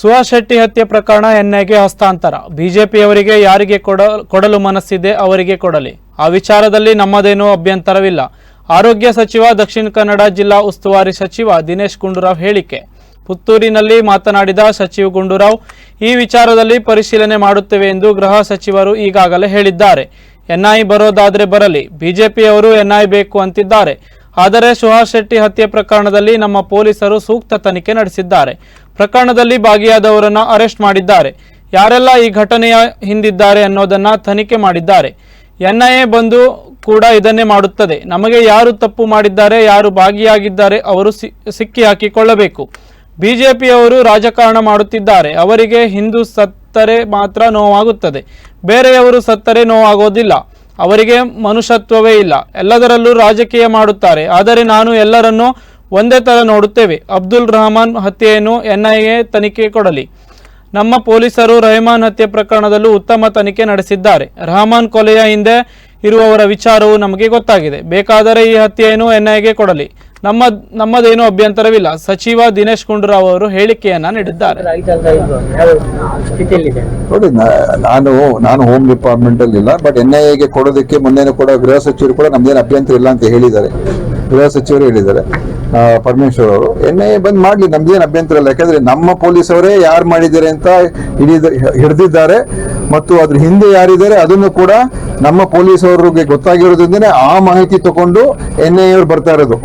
ಸುಹಾಸ್ ಶೆಟ್ಟಿ ಹತ್ಯೆ ಪ್ರಕರಣ ಎನ್ಐಗೆ ಹಸ್ತಾಂತರ. ಬಿಜೆಪಿಯವರಿಗೆ ಯಾರಿಗೆ ಕೊಡ, ಕೊಡಲು ಮನಸ್ಸಿದೆ ಅವರಿಗೆ ಕೊಡಲಿ. ಆ ವಿಚಾರದಲ್ಲಿ ನಮ್ಮದೇನೂ ಅಭ್ಯಂತರವಿಲ್ಲ. ಆರೋಗ್ಯ ಸಚಿವ, ದಕ್ಷಿಣ ಕನ್ನಡ ಜಿಲ್ಲಾ ಉಸ್ತುವಾರಿ ಸಚಿವ ದಿನೇಶ್ ಗುಂಡೂರಾವ್ ಹೇಳಿಕೆ. ಪುತ್ತೂರಿನಲ್ಲಿ ಮಾತನಾಡಿದ ಸಚಿವ ಗುಂಡೂರಾವ್, ಈ ವಿಚಾರದಲ್ಲಿ ಪರಿಶೀಲನೆ ಮಾಡುತ್ತೇವೆ ಎಂದು ಗೃಹ ಸಚಿವರು ಈಗಾಗಲೇ ಹೇಳಿದ್ದಾರೆ. ಎನ್ಐ ಬರೋದಾದ್ರೆ ಬರಲಿ. ಬಿಜೆಪಿಯವರು ಎನ್ಐ ಬೇಕು ಅಂತಿದ್ದಾರೆ. ಆದರೆ ಸುಹಾಸ್ ಶೆಟ್ಟಿ ಹತ್ಯೆ ಪ್ರಕರಣದಲ್ಲಿ ನಮ್ಮ ಪೊಲೀಸರು ಸೂಕ್ತ ತನಿಖೆ ನಡೆಸಿದ್ದಾರೆ. ಪ್ರಕರಣದಲ್ಲಿ ಭಾಗಿಯಾದವರನ್ನು ಅರೆಸ್ಟ್ ಮಾಡಿದ್ದಾರೆ. ಯಾರೆಲ್ಲ ಈ ಘಟನೆಯ ಹಿಂದಿದ್ದಾರೆ ಅನ್ನೋದನ್ನ ತನಿಖೆ ಮಾಡಿದ್ದಾರೆ. ಎನ್ಐಎ ಬಂದು ಕೂಡ ಇದನ್ನೇ ಮಾಡುತ್ತದೆ. ನಮಗೆ ಯಾರು ತಪ್ಪು ಮಾಡಿದ್ದಾರೆ, ಯಾರು ಭಾಗಿಯಾಗಿದ್ದಾರೆ ಅವರು ಸಿಕ್ಕಿ ಹಾಕಿಕೊಳ್ಳಬೇಕು. ಬಿಜೆಪಿಯವರು ರಾಜಕಾರಣ ಮಾಡುತ್ತಿದ್ದಾರೆ. ಅವರಿಗೆ ಹಿಂದೂ ಸತ್ತರೆ ಮಾತ್ರ ನೋವಾಗುತ್ತದೆ. ಬೇರೆಯವರು ಸತ್ತರೆ ನೋವಾಗೋದಿಲ್ಲ. ಅವರಿಗೆ ಮನುಷ್ಯತ್ವವೇ ಇಲ್ಲ. ಎಲ್ಲದರಲ್ಲೂ ರಾಜಕೀಯ ಮಾಡುತ್ತಾರೆ. ಆದರೆ ನಾನು ಎಲ್ಲರನ್ನೂ ಒಂದೇ ಥರ ನೋಡುತ್ತೇವೆ. ಅಬ್ದುಲ್ ರಹಮಾನ್ ಹತ್ಯೆಯನ್ನು ಎನ್ಐಎ ತನಿಖೆ ಕೊಡಲಿ. ನಮ್ಮ ಪೊಲೀಸರು ರಹಮಾನ್ ಹತ್ಯೆ ಪ್ರಕರಣದಲ್ಲೂ ಉತ್ತಮ ತನಿಖೆ ನಡೆಸಿದ್ದಾರೆ. ರಹಮಾನ್ ಕೊಲೆಯ ಹಿಂದೆ ಇರುವವರ ವಿಚಾರವು ನಮಗೆ ಗೊತ್ತಾಗಿದೆ. ಬೇಕಾದರೆ ಈ ಹತ್ಯೆಯನ್ನು ಎನ್ಐಎಗೆ ಕೊಡಲಿ. ನಮ್ಮ ನಮ್ಮದೇನೂ ಅಭ್ಯಂತರವಿಲ್ಲ. ಸಚಿವ ದಿನೇಶ್ ಗುಂಡೂರಾವ್ ಅವರು ಹೇಳಿಕೆಯನ್ನ ನೀಡಿದ್ದಾರೆ. ನೋಡಿ ನಾನು ನಾನು ಹೋಮ್ ಡಿಪಾರ್ಟ್ಮೆಂಟ್ ಅಲ್ಲಿ ಇಲ್ಲ ಬಟ್ ಎನ್ ಐ ಎಗೆ ಕೊಡೋದಕ್ಕೆ ಮೊನ್ನೆನೂ ಕೂಡ ಗೃಹ ಸಚಿವರು ಕೂಡ ನಮ್ದೇನು ಅಭ್ಯಂತರ ಇಲ್ಲ ಅಂತ ಹೇಳಿದ್ದಾರೆ. ಗೃಹ ಸಚಿವರು ಹೇಳಿದ್ದಾರೆ. ಪರಮೇಶ್ವರ್ ಅವರು. ಎನ್ ಐ ಎ ಬಂದ್ ಮಾಡ್ಲಿ ನಮ್ದೇನು ಅಭ್ಯಂತರ ಇಲ್ಲ. ಯಾಕಂದ್ರೆ ನಮ್ಮ ಪೊಲೀಸ್ ಅವರೇ ಯಾರು ಮಾಡಿದ್ದಾರೆ ಅಂತ ಹಿಡಿದ ಹಿಡಿದಿದ್ದಾರೆ ಮತ್ತು ಅದ್ರ ಹಿಂದೆ ಯಾರಿದ್ದಾರೆ ಅದನ್ನು ಕೂಡ ನಮ್ಮ ಪೊಲೀಸ್ ಅವ್ರಿಗೆ ಗೊತ್ತಾಗಿರೋದ್ರಿಂದನೇ ಆ ಮಾಹಿತಿ ತಗೊಂಡು ಎನ್ ಐ ಅವ್ರು ಬರ್ತಾ ಇರೋದು.